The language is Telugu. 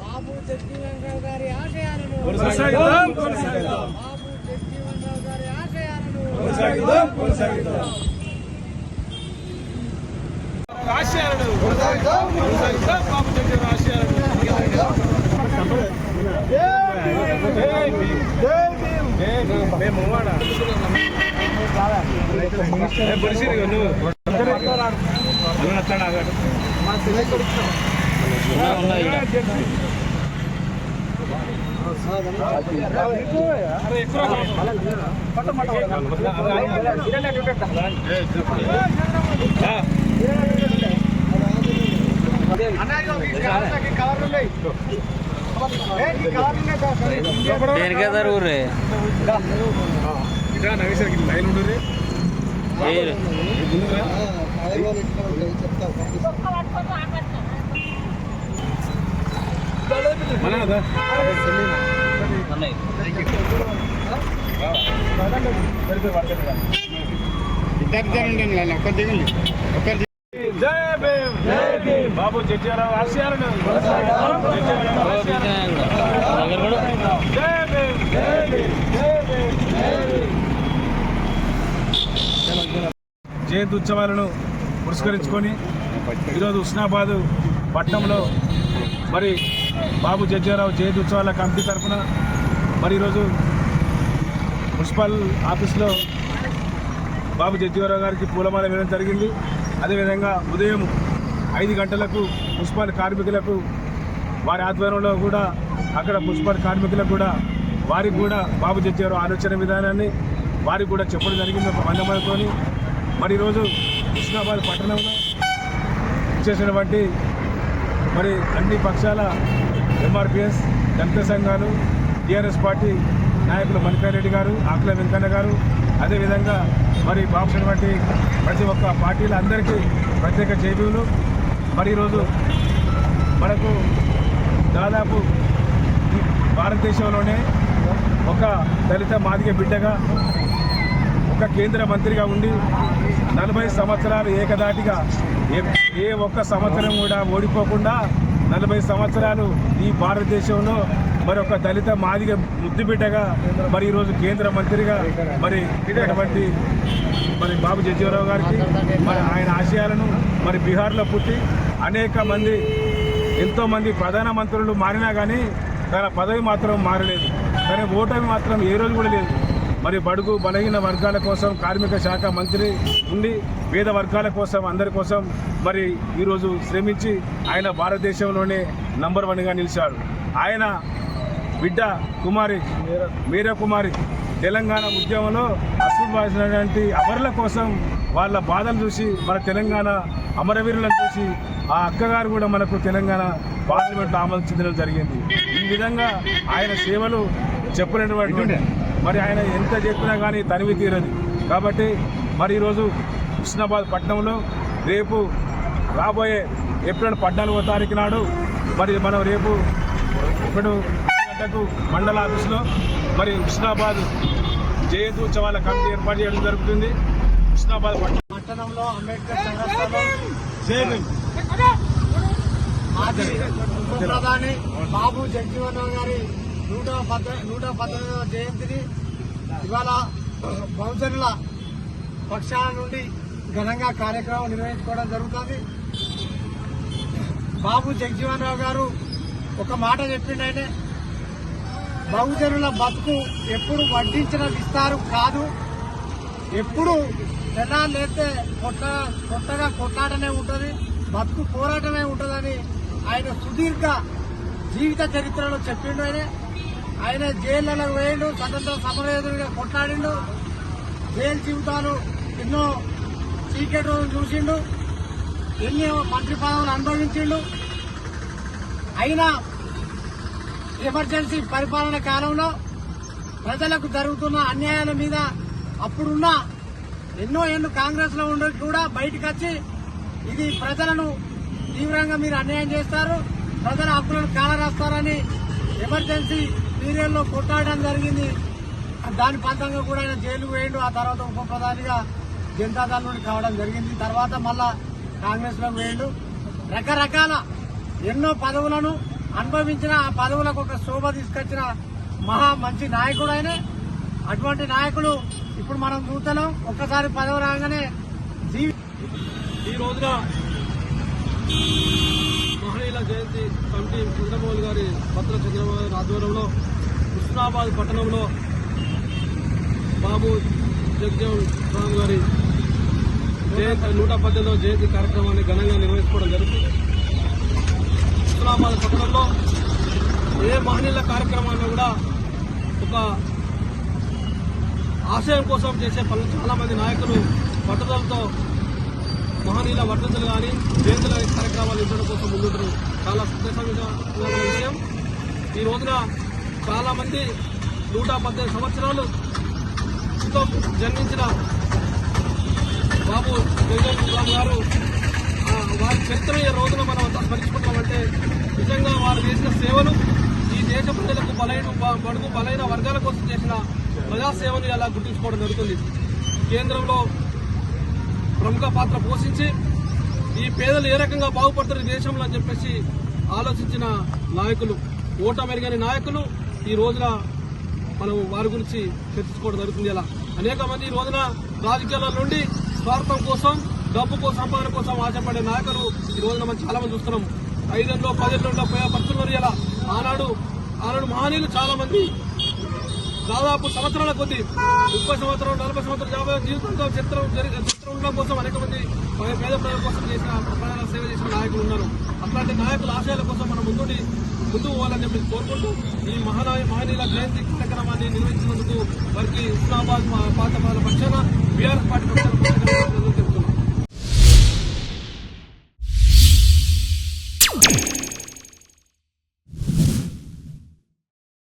బాబు జగ్జీవన్ గారి ఆశయాలను కొనసాగిద్దాం, కొనసాగిద్దాం. బాబు గారి ఆశయాలను కొనసాగిద్దాం బాబు చెప్పిన ఆశయాలను మేము వాడా పరిశీలి నువ్వు లైన్ అట్లా ఆగాడు అరే ఎక్కువ దేనికే ఊర్రే ఇట్లా నగేశ్వరికి లైన్ ఉండదు మనదా జై భీమ్ జై భీమ్ బాబు జడ్జిరావు ఆశయాలను జయంతి ఉత్సవాలను పురస్కరించుకొని ఈరోజు ఉస్నాబాద్ పట్టణంలో మరి బాబు జడ్జారావు జయంతి ఉత్సవాల కమిటీ తరఫున మరి ఈరోజు మున్సిపల్ ఆఫీస్లో బాబు జడ్జీవరావు గారికి పూలమాల వేయడం జరిగింది. అదేవిధంగా ఉదయం ఐదు గంటలకు మున్సిపల్ కార్మికులకు వారి ఆధ్వర్యంలో కూడా అక్కడ మున్సిపల్ కార్మికులకు కూడా వారికి కూడా బాబు జడ్జీవరావు ఆలోచన విధానాన్ని వారికి కూడా చెప్పడం జరిగింది. ఒక వంద మందితోని మరి ఈరోజు హుస్నాబాద్ పట్టణంలో ఇచ్చేసినటువంటి మరి అన్ని పక్షాల ఎంఆర్పిఎస్ దళిత సంఘాలు టీఆర్ఎస్ పార్టీ నాయకులు మణికారెడ్డి గారు ఆకుల వెంకన్న గారు అదేవిధంగా మరి బాబుసినటువంటి ప్రతి ఒక్క పార్టీల అందరికీ ప్రత్యేక జైబీలు. మరి ఈరోజు మనకు దాదాపు భారతదేశంలోనే ఒక దళిత మాదిగ బిడ్డగా ఒక కేంద్ర మంత్రిగా ఉండి నలభై సంవత్సరాలు ఏకదాటిగా ఏ ఒక్క సంవత్సరం కూడా ఓడిపోకుండా నలభై సంవత్సరాలు ఈ భారతదేశంలో మరి ఒక దళిత మాదిగ ముద్దు బిడ్డగా మరి ఈరోజు కేంద్ర మంత్రిగా మరి అటువంటి మరి బాబు జగ్జీవరావు గారికి మరి ఆయన ఆశయాలను మరి బీహార్లో పుట్టి అనేక మంది ఎంతోమంది ప్రధానమంత్రులు మారినా కానీ తన పదవి మాత్రం మారలేదు. కానీ ఓటమి మాత్రం ఏ రోజు కూడా లేదు. మరి బడుగు బలహీన వర్గాల కోసం కార్మిక శాఖ మంత్రి ఉండి పేద వర్గాల కోసం అందరి కోసం మరి ఈరోజు శ్రమించి ఆయన భారతదేశంలోనే నంబర్ వన్గా నిలిచాడు ఆయన బిడ్డ కుమారి మీరా కుమారి తెలంగాణ ఉద్యమంలో అశ్రుభాసినటువంటి అమరుల కోసం వాళ్ళ బాధలు చూసి మన తెలంగాణ అమరవీరులను చూసి ఆ అక్కగారు కూడా మనకు తెలంగాణ పార్లమెంట్లో ఆమోదించడం జరిగింది. ఈ విధంగా ఆయన సేవలు చెప్పలేనటువంటి మరి ఆయన ఎంత చెప్పినా కానీ తనివి తీరదు. కాబట్టి మరి ఈరోజు హుస్నాబాద్ పట్టణంలో రేపు రాబోయే ఏప్రిల్ పద్నాలుగో తారీఖు నాడు మరి మనం రేపు ఇప్పుడు గంటకు మండల ఆఫీసులో మరి హుస్నాబాద్ జయంతి ఉత్సవాల కమిటీ ఏర్పాటు చేయడం జరుగుతుంది. హుస్నాబాద్ పట్టణం పట్టణంలో అంబేద్కర్. మాజీ ప్రధాని బాబు జగజీవన్ గారి నూట పద్ద నూట పద్దెనిమిదవ జయంతిని ఇవాళ బహుజనుల పక్షాల నుండి ఘనంగా కార్యక్రమం నిర్వహించుకోవడం జరుగుతుంది. బాబు జగజీవన్ రావు గారు ఒక మాట చెప్పిండైతే బహుజనుల బతుకు ఎప్పుడు వడ్డించిన విస్తారు కాదు. ఎప్పుడు జనాలు లేతే కొట్ట కొట్టగా కొట్లాటనే ఉంటుంది బతుకు పోరాటమే ఉంటుందని ఆయన సుదీర్ఘ జీవిత చరిత్రలో చెప్పిండు ఆయన ఆయన జైళ్ళలో వేయండు స్వతంత్ర సమరయోధుడిగా కొట్లాడిండు జైలు జీవితాలు ఎన్నో చీకటి చూసిండు ఎన్ని మంత్రి పదవులు అనుభవించిండు. అయినా ఎమర్జెన్సీ పరిపాలన కాలంలో ప్రజలకు జరుగుతున్న అన్యాయాల మీద అప్పుడున్న ఎన్నో ఏళ్ళు కాంగ్రెస్లో ఉండి కూడా బయటకు వచ్చి ఇది ప్రజలను తీవ్రంగా మీరు అన్యాయం చేస్తారు ప్రజల హక్కులను కాలరాస్తారని ఎమర్జెన్సీ పీరియడ్లో కొట్టాడడం జరిగింది. దాని ఫలితంగా కూడా ఆయన జైలు వేయండు ఆ తర్వాత ఉప ప్రధానిగా జనతాదళ నుండి కావడం జరిగింది. తర్వాత మళ్ళా కాంగ్రెస్లో వేయండు రకరకాల ఎన్నో పదవులను అనుభవించిన ఆ పదవులకు ఒక శోభ తీసుకొచ్చిన మహా మంచి నాయకుడు ఆయనే. అటువంటి నాయకుడు ఇప్పుడు మనం చూస్తున్నాం ఒక్కసారి పదవి రాగానే జీవి ఈ రోజున జయంతి కమిటీ చంద్రమోహన్ గారి భద్ర చంద్రబాబు గారి ఆధ్వర్యంలో కృష్ణాబాద్ పట్టణంలో బాబు జగజీవన్ రామ్ గారి జయంతి నూట పద్దెనిమిదవ జయంతి కార్యక్రమాన్ని ఘనంగా నిర్వహించుకోవడం జరుగుతుంది. కృష్ణాబాద్ పట్టణంలో ఏ మహనీయుల కార్యక్రమాన్ని కూడా ఒక ఆశయం కోసం చేసే పనులు చాలా మంది నాయకులు పట్టుదలతో మహనీయుల వర్ధంతులు కానీ జయంతుల కార్యక్రమాలు ఇవ్వడం కోసం ముందుంటారు. చాలా సంతోషంగా విషయం. ఈ రోజున చాలా మంది నూట పద్దెనిమిది సంవత్సరాలు క్రితం జన్మించిన బాబు జగన్ గారు. వారి చరిత్ర ఈ రోజున మనం అంతా స్మరించుకుంటామంటే నిజంగా వారు చేసిన సేవలు ఈ దేశ ప్రజలకు బలైన బడుగు బలైన వర్గాల కోసం చేసిన ప్రజాసేవను అలా గుర్తించుకోవడం జరుగుతుంది. కేంద్రంలో ప్రముఖ పాత్ర పోషించి ఈ పేదలు ఏ రకంగా బాగుపడతారు దేశంలో అని చెప్పేసి ఆలోచించిన నాయకులు ఓటమెరిగని నాయకులు ఈ రోజున మనం వారి గురించి చర్చించుకోవడం జరుగుతుంది ఇలా. అనేక మంది ఈ రోజున రాజకీయాల నుండి స్వార్థం కోసం డబ్బు కోసం సంపాదన కోసం ఆశపడే నాయకులు ఈ రోజున మనం చాలా మంది చూస్తున్నాం. ఐదేళ్ళలో పదేళ్ళలో పోయే పరిస్థితులు ఇలా. ఆనాడు ఆనాడు మహనీయులు చాలా మంది దాదాపు సంవత్సరాల కొద్ది ముప్పై సంవత్సరం నలభై సంవత్సరం యాభై జీవితంతో చిత్రం చిత్రం ఉండడం కోసం అనేక మంది పేద ప్రజల కోసం చేసిన ప్రజల సేవ చేసిన నాయకులు ఉన్నారు. అట్లాంటి నాయకుల ఆశయాల కోసం మనం ముందుని ముందు పోవాలని చెప్పి కోరుకుంటూ ఈ మహానాయ మహనీయుల జయంతి కార్యక్రమాన్ని నిర్వహించినందుకు వారికి ఇస్లామాబాద్ పాత పక్షాన బీఆర్ఎస్ పార్టీ పక్షాన